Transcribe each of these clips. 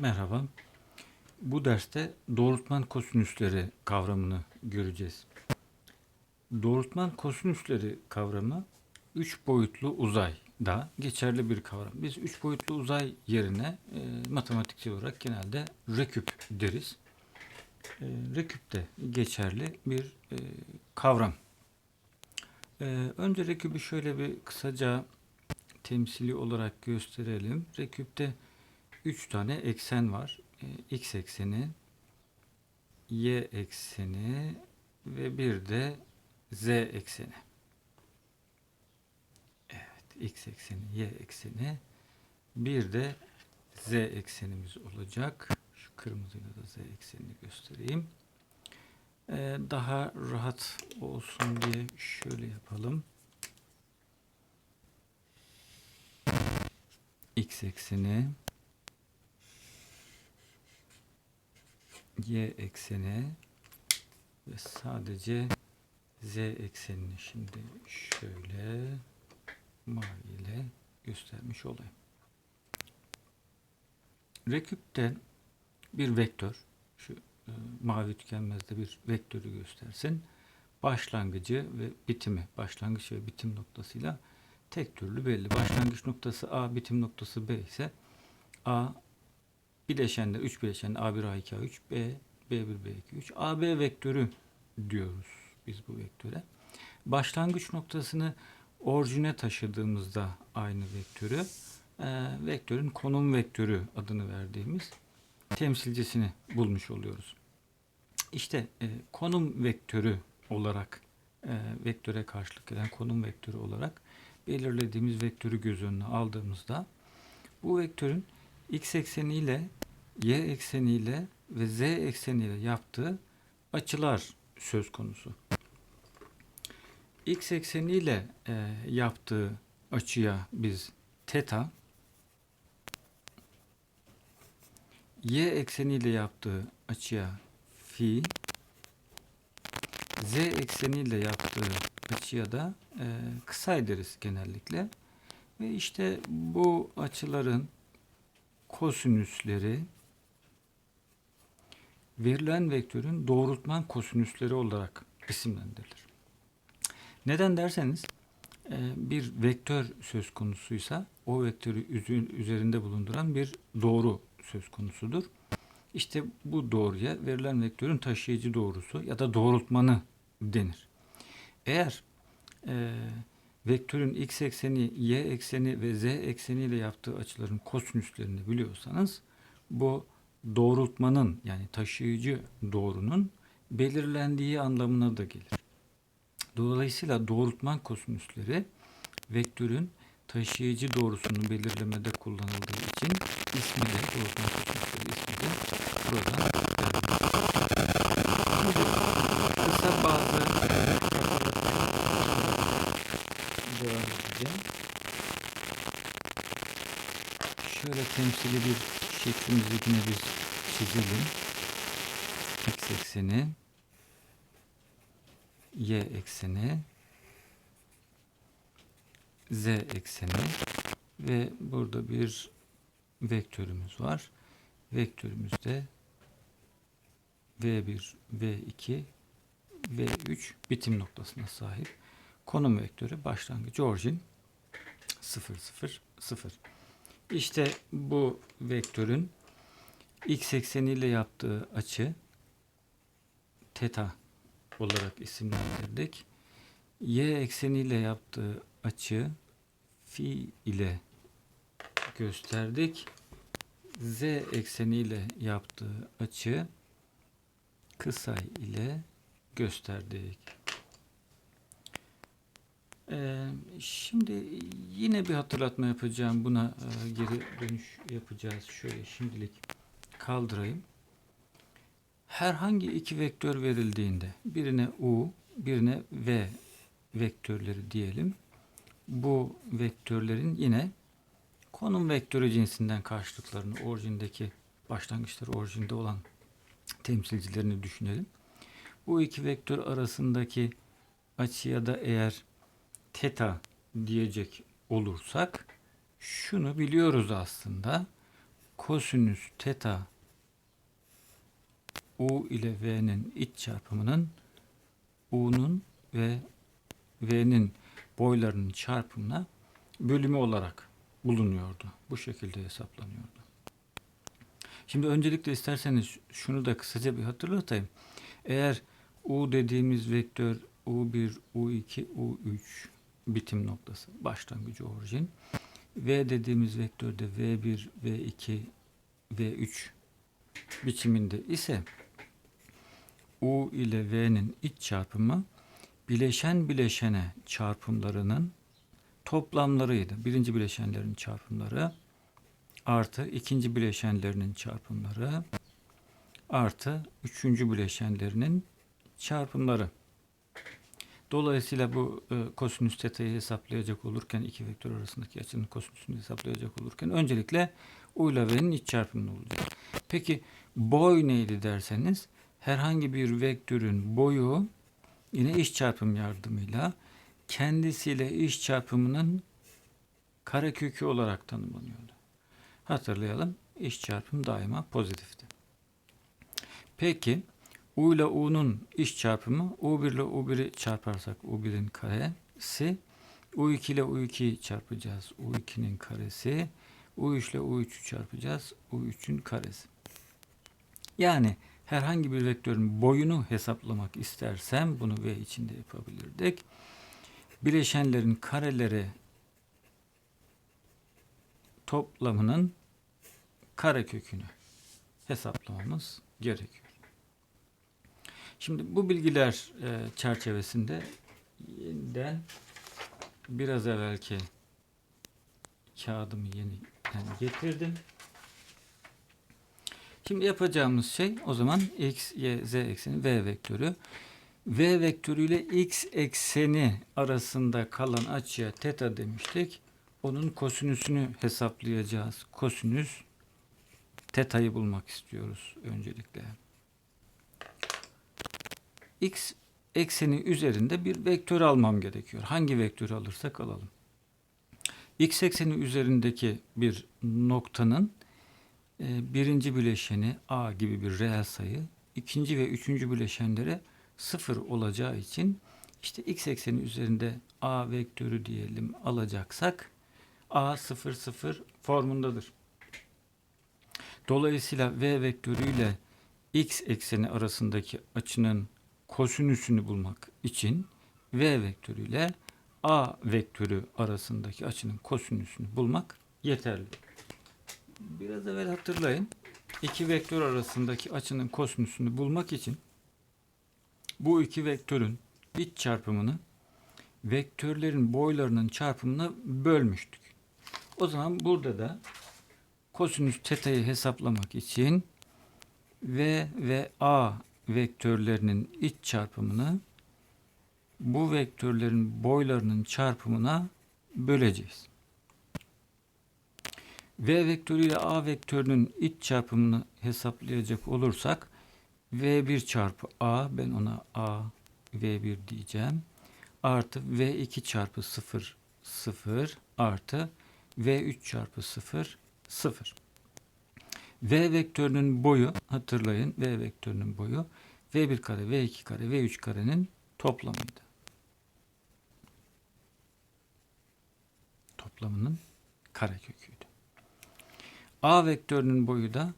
Merhaba. Bu derste doğrultman kosinüsleri kavramını göreceğiz. Doğrultman kosinüsleri kavramı üç boyutlu uzayda geçerli bir kavram. Biz üç boyutlu uzay yerine e, matematikçi olarak genelde reküp deriz. E, reküp de geçerli bir e, kavram. E, önce rekübü şöyle bir kısaca temsili olarak gösterelim. Reküpte 3 tane eksen var. E, X ekseni, Y ekseni ve bir de Z ekseni. Evet, X ekseni, Y ekseni. Bir de Z eksenimiz olacak. Şu kırmızıyla da Z eksenini göstereyim. E, daha rahat olsun diye şöyle yapalım. X ekseni, y ekseni ve sadece z eksenini şimdi şöyle mavi ile göstermiş olayım. Reküpte bir vektör şu e, mavi tükenmezde bir vektörü göstersin. Başlangıcı ve bitimi, başlangıç ve bitim noktasıyla tek türlü belli. Başlangıç noktası A, bitim noktası B ise A bileşende 3 bileşende A1 A2 A3 B B1 B2 3 AB vektörü diyoruz biz bu vektöre. Başlangıç noktasını orijine taşıdığımızda aynı vektörü e, vektörün konum vektörü adını verdiğimiz temsilcisini bulmuş oluyoruz. İşte e, konum vektörü olarak e, vektöre karşılık gelen konum vektörü olarak belirlediğimiz vektörü göz önüne aldığımızda bu vektörün x ekseniyle y ekseniyle ve z ekseniyle yaptığı açılar söz konusu. X ekseniyle e, yaptığı açıya biz teta, y ekseniyle yaptığı açıya fi, z ekseniyle yaptığı açıya da e, kısay deriz genellikle. Ve işte bu açıların kosinüsleri verilen vektörün doğrultman kosinüsleri olarak isimlendirilir. Neden derseniz e, bir vektör söz konusuysa o vektörü üzerinde bulunduran bir doğru söz konusudur. İşte bu doğruya verilen vektörün taşıyıcı doğrusu ya da doğrultmanı denir. Eğer e, vektörün x ekseni, y ekseni ve z ekseniyle yaptığı açıların kosinüslerini biliyorsanız bu doğrultmanın yani taşıyıcı doğrunun belirlendiği anlamına da gelir. Dolayısıyla doğrultman kosinüsleri vektörün taşıyıcı doğrusunu belirlemede kullanıldığı için ismi de doğrultman kosinüsleri ismi de buradan verilmiş. Şimdi kısa bazı devam edeceğim. Şöyle temsili bir şeklimizi yine biz çizelim. X ekseni, Y ekseni, Z ekseni ve burada bir vektörümüz var. Vektörümüzde V1, V2, V3 bitim noktasına sahip. Konum vektörü başlangıcı orijin 0, 0, 0. İşte bu vektörün x ekseniyle yaptığı açı teta olarak isimlendirdik. Y ekseniyle yaptığı açı fi ile gösterdik. Z ekseniyle yaptığı açı kısay ile gösterdik. Ee, şimdi yine bir hatırlatma yapacağım. Buna e, geri dönüş yapacağız. Şöyle şimdilik kaldırayım. Herhangi iki vektör verildiğinde birine u, birine v vektörleri diyelim. Bu vektörlerin yine konum vektörü cinsinden karşılıklarını orijindeki başlangıçları orijinde olan temsilcilerini düşünelim. Bu iki vektör arasındaki açıya da eğer teta diyecek olursak şunu biliyoruz aslında. kosinüs teta u ile v'nin iç çarpımının u'nun ve v'nin boylarının çarpımına bölümü olarak bulunuyordu. Bu şekilde hesaplanıyordu. Şimdi öncelikle isterseniz şunu da kısaca bir hatırlatayım. Eğer u dediğimiz vektör u1, u2, u3 bitim noktası, başlangıcı orijin. v dediğimiz vektörde v1, v2, v3 biçiminde ise u ile v'nin iç çarpımı bileşen bileşene çarpımlarının toplamlarıydı. Birinci bileşenlerin çarpımları artı ikinci bileşenlerinin çarpımları artı üçüncü bileşenlerinin çarpımları. Dolayısıyla bu e, kosinüs teta'yı hesaplayacak olurken iki vektör arasındaki açının kosinüsünü hesaplayacak olurken öncelikle u ile v'nin iç çarpımını olacak. Peki boy neydi derseniz herhangi bir vektörün boyu yine iç çarpım yardımıyla kendisiyle iç çarpımının karekökü olarak tanımlanıyordu. Hatırlayalım. iç çarpım daima pozitifti. Peki U ile U'nun iç çarpımı U1 ile U1'i çarparsak U1'in karesi U2 ile U2'yi çarpacağız. U2'nin karesi U3 ile U3'ü çarpacağız. U3'ün karesi. Yani herhangi bir vektörün boyunu hesaplamak istersem bunu V içinde yapabilirdik. Bileşenlerin kareleri toplamının karekökünü hesaplamamız gerekiyor. Şimdi bu bilgiler e, çerçevesinde yeniden biraz evvelki kağıdımı yeniden getirdim. Şimdi yapacağımız şey o zaman x, y, z ekseni v vektörü. V vektörü ile x ekseni arasında kalan açıya teta demiştik. Onun kosinüsünü hesaplayacağız. Kosinüs teta'yı bulmak istiyoruz öncelikle. X ekseni üzerinde bir vektör almam gerekiyor. Hangi vektörü alırsak alalım. X ekseni üzerindeki bir noktanın e, birinci bileşeni A gibi bir reel sayı, ikinci ve üçüncü bileşenlere sıfır olacağı için işte x ekseni üzerinde A vektörü diyelim alacaksak A 0 0 formundadır. Dolayısıyla v vektörü ile x ekseni arasındaki açının kosinüsünü bulmak için v vektörü ile a vektörü arasındaki açının kosinüsünü bulmak yeterli. Biraz evvel hatırlayın. İki vektör arasındaki açının kosinüsünü bulmak için bu iki vektörün iç çarpımını vektörlerin boylarının çarpımına bölmüştük. O zaman burada da kosinüs teta'yı hesaplamak için v ve a vektörlerinin iç çarpımını bu vektörlerin boylarının çarpımına böleceğiz. V vektörü ile A vektörünün iç çarpımını hesaplayacak olursak V1 çarpı A ben ona A V1 diyeceğim. Artı V2 çarpı 0 0 artı V3 çarpı 0 0. V vektörünün boyu hatırlayın V vektörünün boyu V1 kare, V2 kare, V3 karenin toplamıydı. Toplamının kareköküydü. A vektörünün boyu da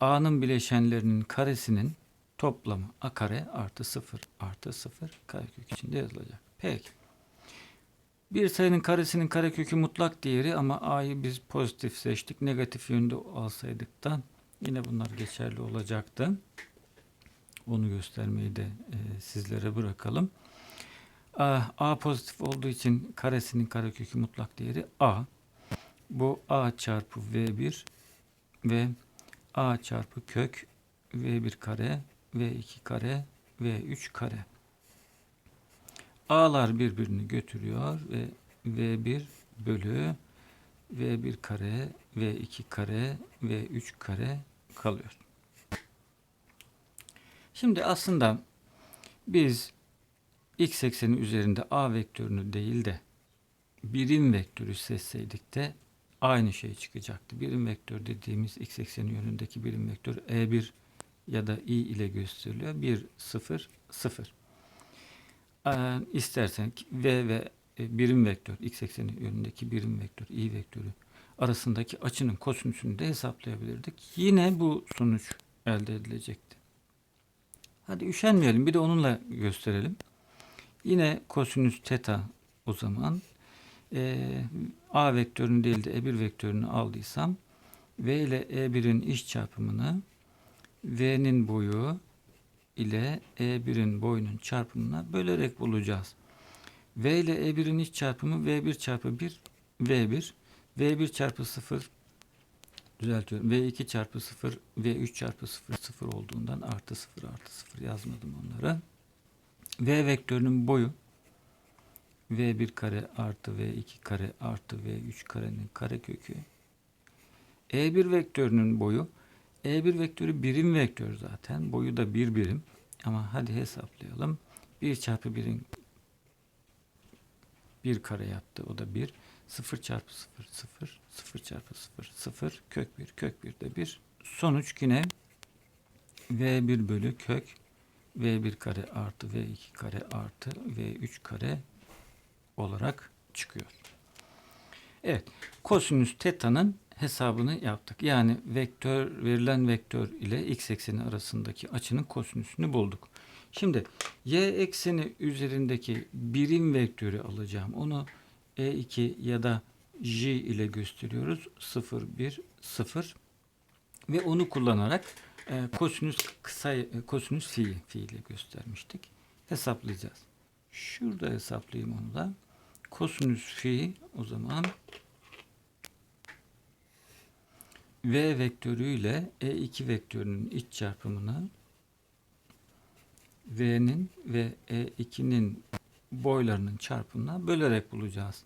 A'nın bileşenlerinin karesinin toplamı A kare artı 0 artı 0 karekök içinde yazılacak. Peki. Bir sayının karesinin karekökü mutlak değeri ama a'yı biz pozitif seçtik. Negatif yönde alsaydık da yine bunlar geçerli olacaktı. Onu göstermeyi de e, sizlere bırakalım. A, a pozitif olduğu için karesinin karekökü mutlak değeri a. Bu a çarpı v1 ve a çarpı kök v1 kare v2 kare v3 kare. A'lar birbirini götürüyor ve V1 bölü V1 kare, V2 kare, V3 kare kalıyor. Şimdi aslında biz x ekseni üzerinde A vektörünü değil de birim vektörü seçseydik de aynı şey çıkacaktı. Birim vektör dediğimiz x ekseni yönündeki birim vektör e1 ya da i ile gösteriliyor. 1 0 0. Ee, istersen v ve e, birim vektör x ekseni yönündeki birim vektör i vektörü arasındaki açının kosinüsünü de hesaplayabilirdik. Yine bu sonuç elde edilecekti. Hadi üşenmeyelim. Bir de onunla gösterelim. Yine kosinüs teta o zaman eee, a vektörünü değil de e1 vektörünü aldıysam v ile e1'in iş çarpımını v'nin boyu ile e1'in boyunun çarpımına bölerek bulacağız. v ile e1'in iç çarpımı v1 çarpı 1 v1 v1 çarpı 0 düzeltiyorum. v2 çarpı 0 v3 çarpı 0 0 olduğundan artı 0 artı 0 yazmadım onları. v vektörünün boyu v1 kare artı v2 kare artı v3 karenin karekökü e1 vektörünün boyu e1 vektörü birim vektör zaten. Boyu da bir birim. Ama hadi hesaplayalım. 1 çarpı 1'in 1 kare yaptı. O da 1. 0 çarpı 0 0. 0 çarpı 0 0. Kök 1 kök 1 de 1. Sonuç yine v1 bölü kök v1 kare artı v2 kare artı v3 kare olarak çıkıyor. Evet. Kosinüs teta'nın hesabını yaptık. Yani vektör verilen vektör ile x ekseni arasındaki açının kosinüsünü bulduk. Şimdi y ekseni üzerindeki birim vektörü alacağım. Onu e2 ya da j ile gösteriyoruz. 0 1 0 ve onu kullanarak e, kosinüs kısa e, kosinüs fi fi ile göstermiştik. Hesaplayacağız. Şurada hesaplayayım onu da. Kosinüs fi o zaman v vektörüyle e2 vektörünün iç çarpımını v'nin ve e2'nin boylarının çarpımına bölerek bulacağız.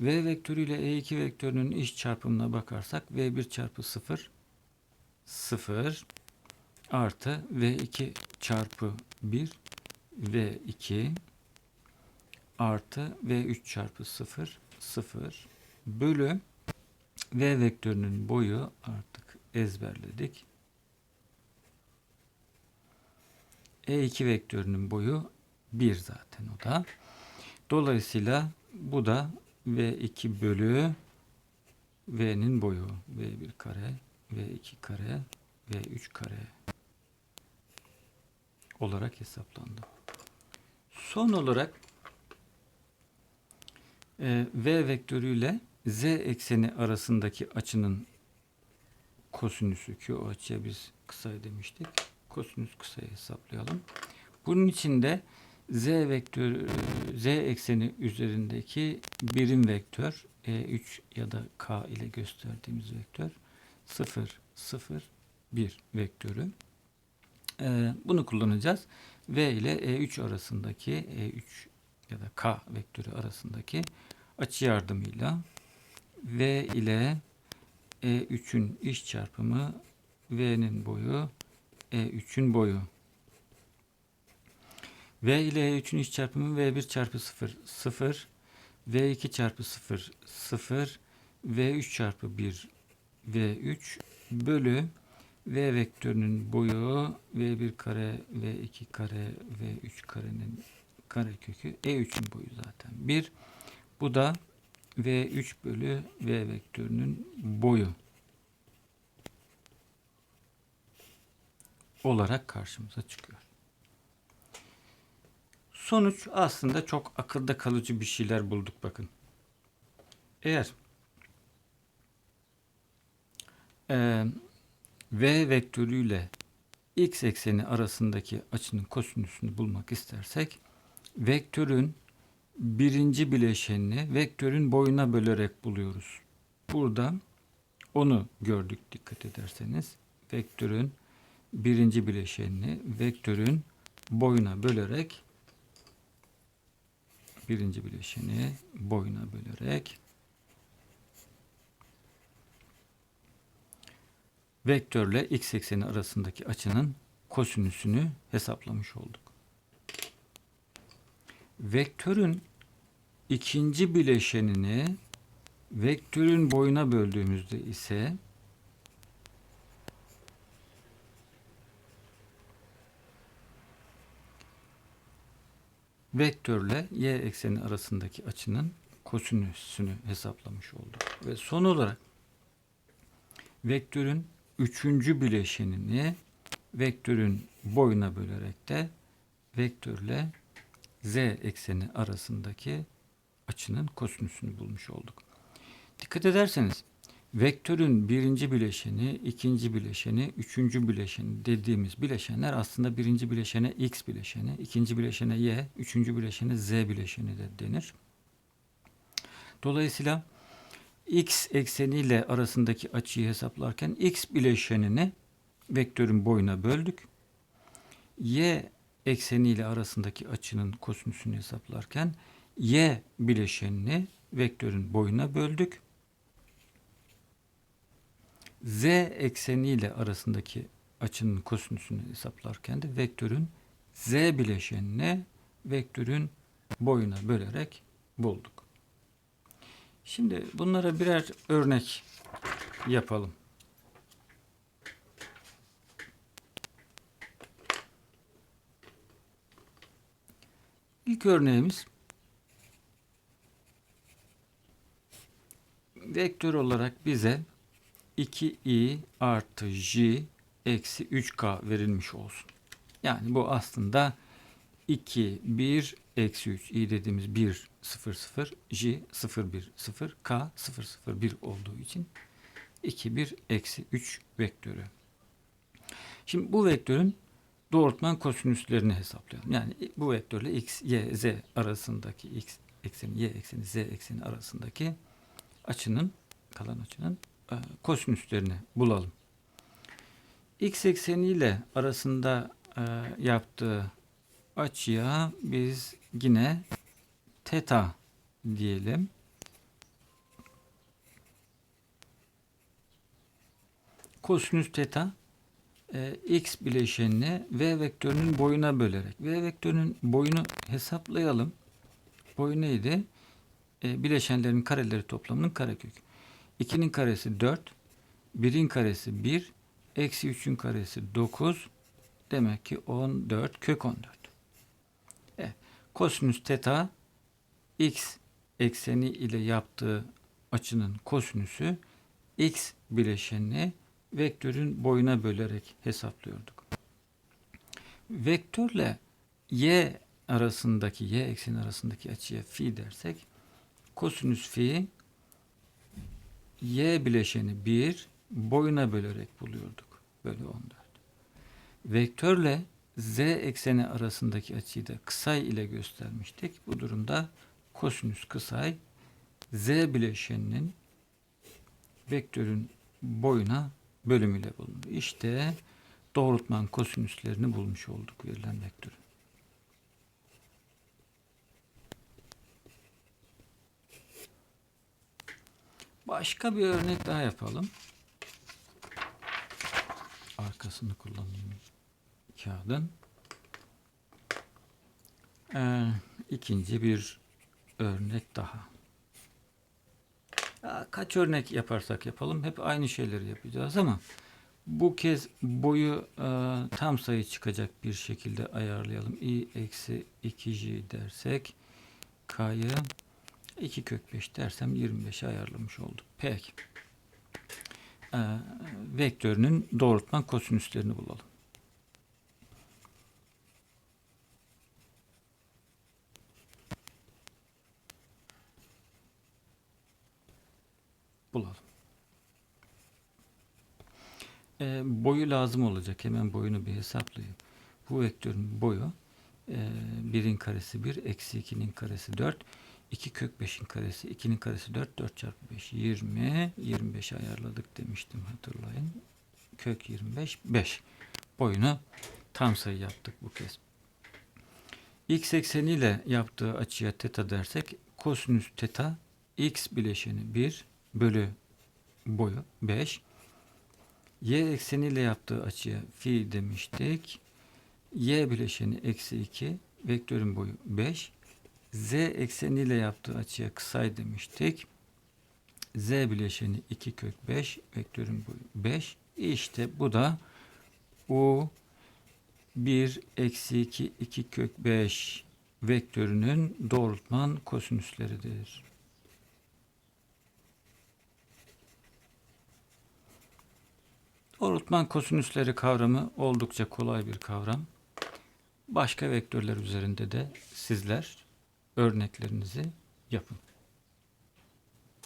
v vektörüyle e2 vektörünün iç çarpımına bakarsak v1 çarpı 0 0 artı v2 çarpı 1 v2 artı v3 çarpı 0 0 bölü v vektörünün boyu artık ezberledik. E2 vektörünün boyu 1 zaten o da. Dolayısıyla bu da V2 bölü V'nin boyu. V1 kare, V2 kare, V3 kare olarak hesaplandı. Son olarak e, V vektörüyle Z ekseni arasındaki açının kosinüsü ki o açıya biz kısa demiştik. Kosinüs kısayı hesaplayalım. Bunun için de z vektör z ekseni üzerindeki birim vektör e3 ya da k ile gösterdiğimiz vektör 0 0 1 vektörü. Ee, bunu kullanacağız. V ile E3 arasındaki E3 ya da K vektörü arasındaki açı yardımıyla V ile E3'ün iş çarpımı V'nin boyu E3'ün boyu. V ile E3'ün iş çarpımı V1 çarpı 0 0 V2 çarpı 0 0 V3 çarpı 1 V3 bölü V vektörünün boyu V1 kare V2 kare V3 karenin kare kökü E3'ün boyu zaten 1. Bu da V3 bölü V vektörünün boyu olarak karşımıza çıkıyor. Sonuç aslında çok akılda kalıcı bir şeyler bulduk bakın. Eğer e, V vektörüyle x ekseni arasındaki açının kosinüsünü bulmak istersek vektörün birinci bileşenini vektörün boyuna bölerek buluyoruz. Burada onu gördük dikkat ederseniz. Vektörün birinci bileşenini vektörün boyuna bölerek birinci bileşeni boyuna bölerek vektörle x ekseni arasındaki açının kosinüsünü hesaplamış olduk. Vektörün ikinci bileşenini Vektörün boyuna böldüğümüzde ise vektörle y ekseni arasındaki açının kosinüsünü hesaplamış olduk. Ve son olarak vektörün üçüncü bileşenini vektörün boyuna bölerek de vektörle z ekseni arasındaki açının kosinüsünü bulmuş olduk. Dikkat ederseniz vektörün birinci bileşeni, ikinci bileşeni, üçüncü bileşeni dediğimiz bileşenler aslında birinci bileşene x bileşeni, ikinci bileşene y, üçüncü bileşene z bileşeni de denir. Dolayısıyla x ekseniyle arasındaki açıyı hesaplarken x bileşenini vektörün boyuna böldük. y ekseniyle arasındaki açının kosinüsünü hesaplarken y bileşenini vektörün boyuna böldük. Z ekseniyle arasındaki açının kosinüsünü hesaplarken de vektörün z bileşenini vektörün boyuna bölerek bulduk. Şimdi bunlara birer örnek yapalım. İlk örneğimiz vektör olarak bize 2i artı j eksi 3k verilmiş olsun. Yani bu aslında 2, 1, eksi 3. i dediğimiz 1, 0, 0, j 0, 1, 0, k 0, 0, 1 olduğu için 2, 1, eksi 3 vektörü. Şimdi bu vektörün doğrultman kosinüslerini hesaplayalım. Yani bu vektörle x, y, z arasındaki x ekseni, y ekseni, z ekseni arasındaki açının, kalan açının kosinüslerini bulalım. X ekseniyle arasında e, yaptığı açıya biz yine teta diyelim. Kosinüs teta e, x bileşenini v vektörünün boyuna bölerek v vektörünün boyunu hesaplayalım. Boyu neydi? E, bileşenlerin kareleri toplamının karekökü. 2'nin karesi 4, 1'in karesi 1, eksi 3'ün karesi 9, demek ki 14, kök 14. Evet, kosinüs teta x ekseni ile yaptığı açının kosinüsü x bileşenini vektörün boyuna bölerek hesaplıyorduk. Vektörle y arasındaki y ekseni arasındaki açıya fi dersek kosinüs fi y bileşeni 1 boyuna bölerek buluyorduk. Bölü 14. Vektörle z ekseni arasındaki açıyı da kısay ile göstermiştik. Bu durumda kosinüs kısay z bileşeninin vektörün boyuna bölümüyle bulundu. İşte doğrultman kosinüslerini bulmuş olduk verilen vektörün. Başka bir örnek daha yapalım. Arkasını kullanayım kağıdın. Ee, ikinci bir örnek daha. Ya, kaç örnek yaparsak yapalım hep aynı şeyleri yapacağız ama bu kez boyu e, tam sayı çıkacak bir şekilde ayarlayalım. i eksi 2j dersek k'yı 2 kök 5 dersem 25'e ayarlamış olduk. Peki. Ee, vektörünün doğrultman kosinüslerini bulalım. Bulalım. Ee, boyu lazım olacak. Hemen boyunu bir hesaplayayım. Bu vektörün boyu e, 1'in karesi 1, eksi 2'nin karesi 4. 2 kök 5'in karesi 2'nin karesi 4 4 çarpı 5 20 25 ayarladık demiştim hatırlayın. Kök 25 5 boyunu tam sayı yaptık bu kez. X ekseniyle yaptığı açıya teta dersek kosinüs teta x bileşeni 1 bölü boyu 5 y ekseniyle yaptığı açıya fi demiştik. Y bileşeni eksi 2 vektörün boyu 5 z ekseniyle yaptığı açıya kısay demiştik. z bileşeni 2 kök 5 vektörün boyu 5. İşte bu da u 1 eksi 2 2 kök 5 vektörünün doğrultman kosinüsleridir. Doğrultman kosinüsleri kavramı oldukça kolay bir kavram. Başka vektörler üzerinde de sizler örneklerinizi yapın.